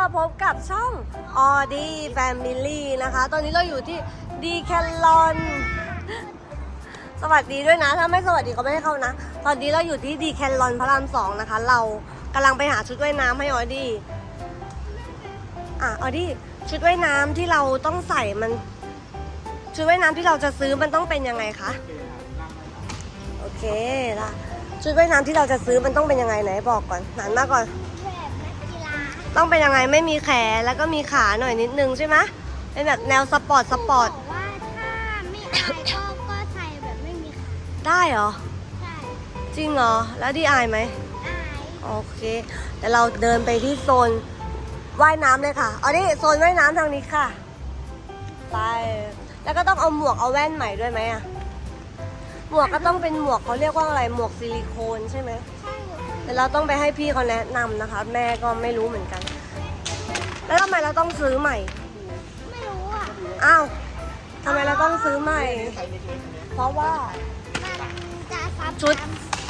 มาพบกับช่อง ออดี้แฟมิลี่นะคะ ตอนนี้เราอยู่ที่ดีแคลอนสวัสดีด้วยนะ ถ้าไม่สวัสดีก็ไม่ให้เข้านะ ตอนนี้เราอยู่ที่ดีแคลอนพระรามสองนะคะ เรากำลังไปหาชุดว่ายน้ำให้ออดี้อะออดี้ชุดว่ายน้ำที่เราต้องใส่มัน ชุดว่ายน้ำที่เราจะซื้อมันต้องเป็นยังไงคะโอเคละชุดว่ายน้ำที่เราจะซื้อมันต้องเป็นยังไงไหนบอกก่อนหันมาก่อน ต้องเป็นยังไงไม่มีแขนแล้วก็มีขาหน่อยนิดนึงใช่ไหมเป็นแบบแนวสปอร์ตสปอร์ตบอกว่าถ้าไม่อายก็ก็ใส่แบบไม่มีขาได้เหรอ ใช่จริงเหรอ แล้วดีอายไหม อายโอเคเดี๋ยวเราเดินไปที่โซนว่ายน้ำเลยค่ะเอาดิโซนว่ายน้ำทางนี้ค่ะ ไป แล้วก็ต้องเอาหมวกเอาแว่นใหม่ด้วยไหมอะหมวกก็ต้องเป็นหมวกเขาเรียกว่าอะไร หมวกซิลิโคนใช่ไหมใช่เดี๋ยวเราต้องไปให้พี่เขาแนะนำนะคะ แม่ก็ไม่รู้เหมือนกัน แล้วทำไมเราต้องซื้อใหม่ ไม่รู้อะ อ้าวทำไมเราต้องซื้อใหม่ เพราะว่า มันจะซับชุด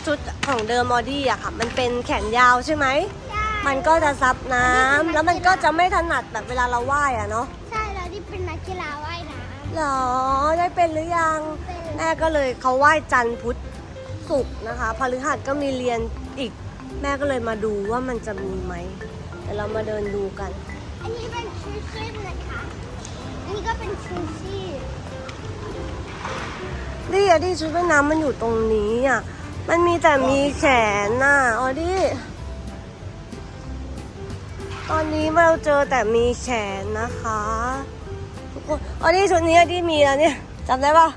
ชุดของเดิมมอดี้อะค่ะ มันเป็นแขนยาวใช่ไหมใช่มันก็จะซับน้ำแล้วมันก็จะไม่ถนัดแบบเวลาเราว่ายอะเนาะใช่แล้วที่เป็นนักกีฬาว่ายน้หรอได้เป็นหรือยังำเป็น แม่ก็เลยเขาไหว้จันทร์พุธศุกร์นะคะพฤหัสก็มีเรียนอีก แม่ก็เลยมาดูว่ามันจะมีไหมเดี๋ยวเรามาเดินดูกัน อันนี้เป็นชูชีพนะคะ อันนี้ก็เป็นชูชีพดิอะดิชุดว่ายน้ำมันอยู่ตรงนี้อะ มันมีแต่มีแขนน่ะอ๋อดิตอนนี้เราเจอแต่มีแขนนะคะทุกคนอ๋อดิชุดนี้อะดิมีแล้วเนี่ยจำได้ปะ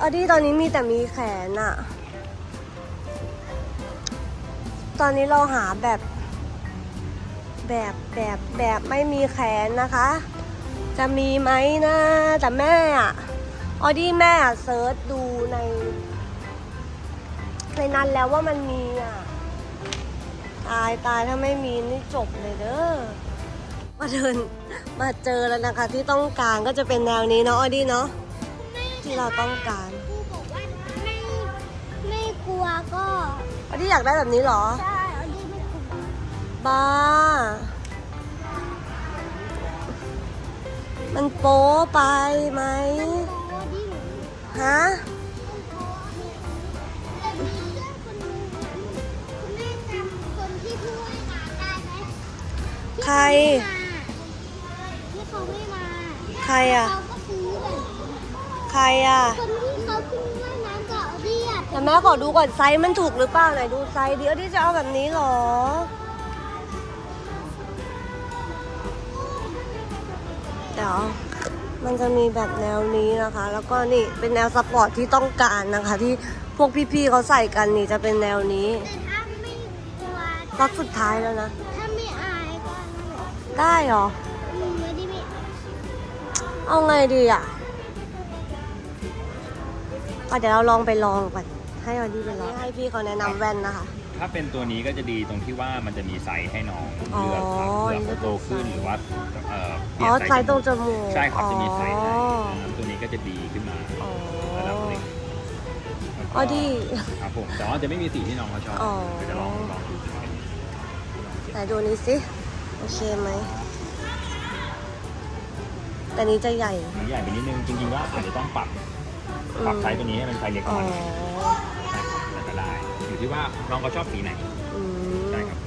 อ๋อดิตอนนี้มีแต่มีแขนน่ะ ตอนนี้เราหาแบบ แบบแบบแบบไม่มีแขนนะคะ จะมีไหมนะแต่แม่อะออดี้แม่อะเซิร์ชดูในในนั้นแล้วว่ามันมีอะ ตายตายถ้าไม่มีนี่จบเลยเด้อมาเดินมาเจอแล้วนะคะ ที่ต้องการก็จะเป็นแนวนี้เนาะออดี้เนาะที่เราต้องการครูบอกว่าไม่ไม่กลัวก็ออดี้อยากได้แบบนี้เหรอ ใช่อันนี้ไม่กลัว บ้า มันโป๊ไปไหมโอ้ดิฮะแต่มีเพื่อนคนนึงคุณแม่จำคนที่พูดให้มาได้ไหมที่ใครเขาไม่มาใครอะ เขาก็ซื้อแบบใครอะ คนที่เขาขึ้นว่ายน้ำกับอดีอะแต่แม่ขอดูก่อนไซส์มันถูกหรือเปล่าไหนดูไซส์เดี๋ยวที่จะเอาแบบนี้เหรอ เดี๋ยวมันจะมีแบบแนวนี้นะคะ แล้วก็นี่เป็นแนวสปอร์ตที่ต้องการนะคะ ที่พวกพี่ๆเขาใส่กันนี่จะเป็นแนวนี้แต่ถ้าไม่กลัวล็อกสุดท้ายแล้วนะ ถ้าไม่อายก็นั่นแหละได้เหรออืมอดีไม่อายเอาไงดีอะก็เดี๋ยวเราลองไปลองก่อนให้ออดี้ไปลองให้พี่เขาแนะนำแว่นนะคะ ถ้าเป็นตัวนี้ก็จะดีตรงที่ว่ามันจะมีไซส์ให้น้องเลือกครับอ๋อเลือกเขาโตขึ้นหรือว่าเอ่อเปอ๋ลี่อยนไซส์ตรงจมูกใช่ครับจะมีไซส์ให้อ๋อนะครับตัวนี้ก็จะดีขึ้นมาอ๋อระดับหนึ่งแล้วก็อ๋อดี ครับผมแต่ว่าจะไม่มีสีที่น้องเขาชอบอ๋อ เดี๋ยวจะลองลองดูสิไหนดูนี้สิ โอเคไหม แต่นี้จะใหญ่ มันใหญ่ไปนิดนึงจริงๆว่าอาจจะต้องปรับอืมปรับไซส์ตัวนี้ให้มันไซส์เล็กกอ๋อว่านี้ใช่ครับแล้วก็ได้ อยู่ที่ว่าน้องเขาชอบสีไหนอืม ใช่ครับ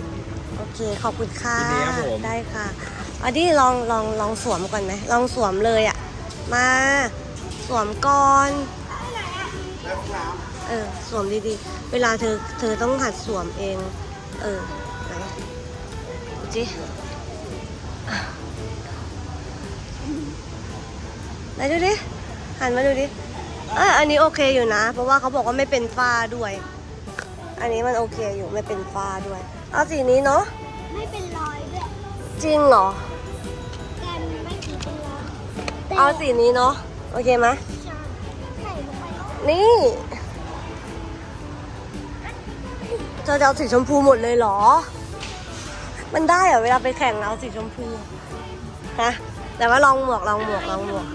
โอเค ขอบคุณค่ะ ยินดีครับผมได้ค่ะออดี้ลองลองลองสวมก่อนไหม ลองสวมเลยอะ่ะ มา สวมก่อน เออ สวมดีๆ เวลาเธอ เธอต้องหัดสวมเอง เออ ไหนดูจิไหนดูดิ หันมาดูดิ เอยอันนี้โอเคอยู่นะ เพราะว่าเขาบอกว่าไม่เป็นฝ้าด้วย อันนี้มันโอเคอยู่ไม่เป็นฝ้าด้วย เอาสีนี้เนาะ ไม่เป็นรอยด้วยจริงเหรอ แต่ไม่กี่เป็นรอยเอาสีนี้เนาะ โอเคไหมใช่ใส่ลงไปนี่ เธอจะเอาสีชมพูหมดเลยเหรอ มันได้เหรอเวลาไปแข่งเอาสีชมพูฮะแต่ว่าลองหมวกลองหมวกลองหมวก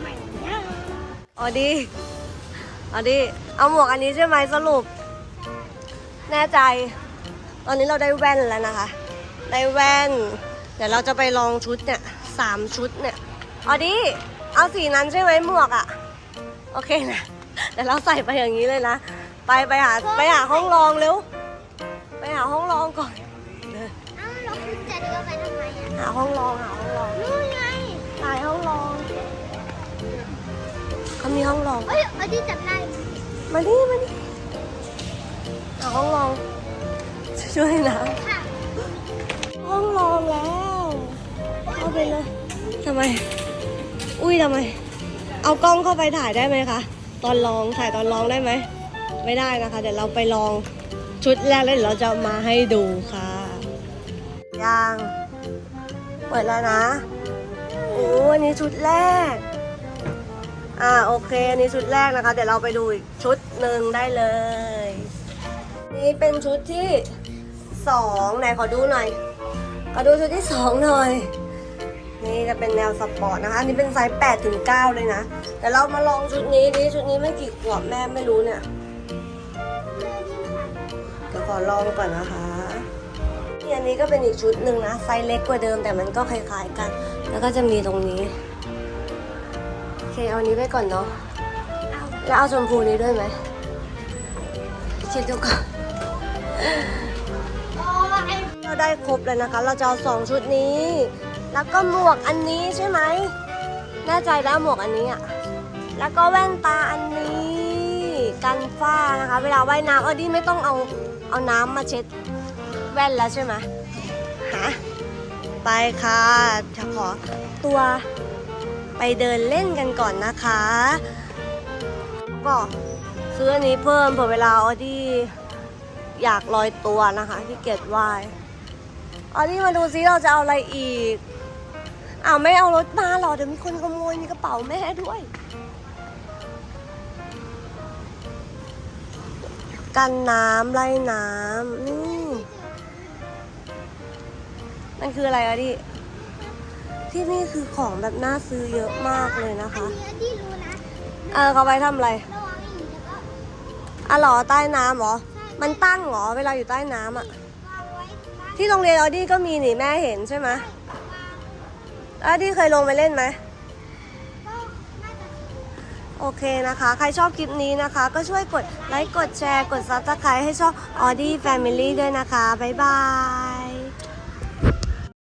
อ๋อดีอ๋อดีเอาหมวกอันนี้ใช่ไหมสรุป แน่ใจ ตอนนี้เราได้แว่นแล้วนะคะไได้แว่น เดี๋ยวเราจะไปลองชุดเนี่ยสามชุดเนี่ยเอาดิเอาสีนั้นใช่ไหมหมวกอะ่ะ โอเคนะเดี๋ยวเราใส่ไปอย่างนี้เลยนะ ไปไปหาไปหาห้องรองเร็ว ไปหาห้องรองก่อนเอ้าแล้วคุณจะเดินไปทำไมอะหาห้องรองหาห้องรองนู่นไงถ่ายห้องรองเขามีห้องรองเอ้ยเอาที่จับได้มาดิมาดิ หาห้องรอง ช่วยนะห้องรองแล้วเข้าไปเลยทำไม อุ้ยทำไม เอากล้องเข้าไปถ่ายได้ไหมคะตอนลองถ่ายตอนลองได้ไหมไม่ได้นะคะ เดี๋ยวเราไปลองชุดแรกแล้วเดี๋ยวเราจะมาให้ดูค่ะยางเปิดแล้วนะโอ้อันนี้ชุดแรกอ่าโอเคอันนี้ชุดแรกนะคะ เดี๋ยวเราไปดูอีกชุดหนึ่งได้เลย นี่เป็นชุดที่สองไหนขอดูหน่อยขอดูชุดที่สองหน่อย นี่จะเป็นแนวสปอร์ตนะคะ อันนี้เป็นไซส์8ถึง9เลยนะ แต่เรามาลองชุดนี้ดิ ชุดนี้ไม่กี่ขวบแม่ไม่รู้เนี่ย เดี๋ยวขอลองก่อนนะคะนี่อันนี้ก็เป็นอีกชุดหนึ่งนะ ไซส์เล็กกว่าเดิมแต่มันก็คล้ายๆกัน แล้วก็จะมีตรงนี้ โอเคเอาอันนี้ไปก่อนเนาะ แล้วเอาชมพูนี้ด้วยไหมคิดดูก่อน เราได้ครบเลยนะคะ เราจะเอาสองชุดนี้ แล้วก็หมวกอันนี้ใช่ไหมแน่ใจแล้วหมวกอันนี้อะ แล้วก็แว่นตาอันนี้กันฝ้านะคะ เวลาว่ายน้ำเออดีไม่ต้องเอาเอาน้ำมาเช็ดแว่นแล้วใช่ไหมฮะไปค่ะจะขอตัวไปเดินเล่นกันก่อนนะคะ ก็ซื้ออันนี้เพิ่มเผื่อเวลาออดี้ อยากลอยตัวนะคะที่เกียจว่ายออดี้มาดูซิเราจะเอาอะไรอีกอ้าวไม่เอารถมาหรอเดี๋ยวมีคนขโมยในกระเป๋าแม่ด้วย กันน้ำไล่น้ำนี่มันคืออะไรอะดิที่นี่คือของแบบน่าซื้อเยอะมากเลยนะคะ อันนี้ที่รู้นะเออเขาไปทำอะไรระวังอย่างนี้แล้วก็ อะเหรอใต้น้ำเหรอ มันตั้งเหรอเวลาอยู่ใต้น้ำอะวางไว้บ้านที่โรงเรียนออดี้ก็มีนี่แม่เห็นใช่ไหมออดี้เคยลงไปเล่นไหมก็น่าจะโอเคนะคะ ใครชอบคลิปนี้นะคะ ก็ช่วยกดไลค์ กดแชร์ กดซับสไครต์ให้ช่อง Audi Family ด้วยนะคะ บ๊ายบาย